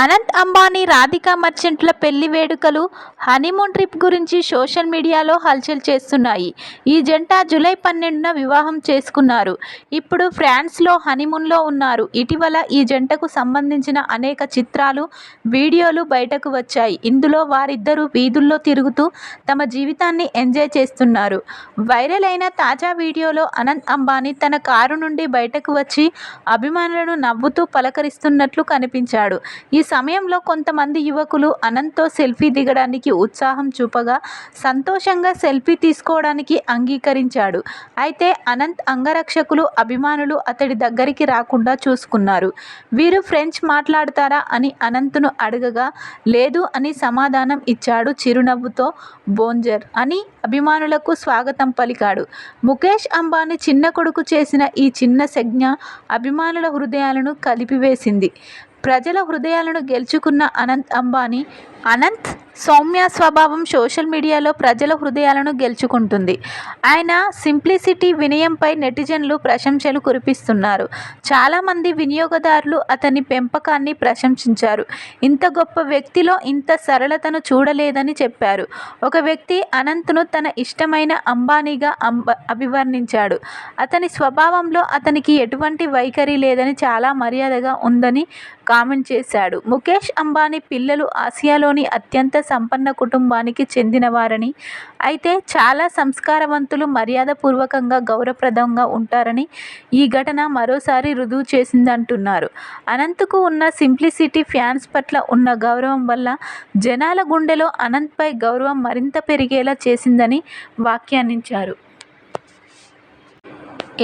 అనంత్ అంబానీ రాధికా మర్చెంట్ల పెళ్ళి వేడుకలు honeymoon trip గురించి సోషల్ మీడియాలో హల్చల్ చేస్తున్నాయి. ఈ జంట జూలై పన్నెండున వివాహం చేసుకున్నారు. ఇప్పుడు ఫ్రాన్స్లో హనీమూన్లో ఉన్నారు. ఇటీవల ఈ జంటకు సంబంధించిన అనేక చిత్రాలు వీడియోలు బయటకు వచ్చాయి. ఇందులో వారిద్దరూ వీధుల్లో తిరుగుతూ తమ జీవితాన్ని ఎంజాయ్ చేస్తున్నారు. వైరల్ అయిన తాజా వీడియోలో అనంత్ అంబానీ తన కారు నుండి బయటకు వచ్చి అభిమానులను నవ్వుతూ పలకరిస్తున్నట్లు కనిపించాడు. ఈ సమయంలో కొంతమంది యువకులు అనంత్తో సెల్ఫీ దిగడానికి ఉత్సాహం చూపగా సంతోషంగా సెల్ఫీ తీసుకోవడానికి అంగీకరించాడు. అయితే అనంత్ అంగరక్షకులు అభిమానులు అతడి దగ్గరికి రాకుండా చూసుకున్నారు. వీరు ఫ్రెంచ్ మాట్లాడతారా అని అనంత్ను అడగగా లేదు అని సమాధానం ఇచ్చాడు చిరునవ్వుతో బోంజర్ అని అభిమానులకు స్వాగతం పలికాడు. ముఖేష్ అంబానీ చిన్న కొడుకు చేసిన ఈ చిన్న సంజ్ఞ అభిమానుల హృదయాలను కలిపివేసింది. ప్రజల హృదయాలను గెలుచుకున్న అనంత్ అంబానీ అనంత్ సౌమ్య స్వభావం సోషల్ మీడియాలో ప్రజల హృదయాలను గెలుచుకుంటుంది. ఆయన సింప్లిసిటీ వినయంపై నెటిజన్లు ప్రశంసలు కురిపిస్తున్నారు. చాలామంది వినియోగదారులు అతని పెంపకాన్ని ప్రశంసించారు. ఇంత గొప్ప వ్యక్తిలో ఇంత సరళతను చూడలేదని చెప్పారు. ఒక వ్యక్తి అనంత్ను తన ఇష్టమైన అంబానీగా అంబ అభివర్ణించాడు. అతని స్వభావంలో అతనికి ఎటువంటి వైఖరి లేదని చాలా మర్యాదగా ఉందని కామెంట్ చేశాడు. ముఖేష్ అంబానీ పిల్లలు ఆసియాలోని అత్యంత సంపన్న కుటుంబానికి చెందినవారని అయితే చాలా సంస్కారవంతులు మర్యాదపూర్వకంగా గౌరవప్రదంగా ఉంటారని ఈ ఘటన మరోసారి రుజువు చేసిందంటున్నారు. అనంత్కు ఉన్న సింప్లిసిటీ ఫ్యాన్స్ పట్ల ఉన్న గౌరవం వల్ల జనాల గుండెలో అనంత్పై గౌరవం మరింత పెరిగేలా చేసిందని వ్యాఖ్యానించారు.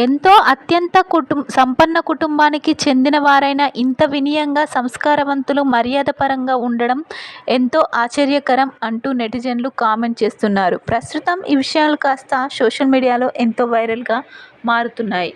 ఎంతో అత్యంత కుటుం సంపన్న కుటుంబానికి చెందిన వారైనా ఇంత వినయంగా సంస్కారవంతులు మర్యాదపరంగా ఉండడం ఎంతో ఆశ్చర్యకరం అంటూ నెటిజన్లు కామెంట్ చేస్తున్నారు. ప్రస్తుతం ఈ విషయాలు కాస్త సోషల్ మీడియాలో ఎంతో వైరల్గా మారుతున్నాయి.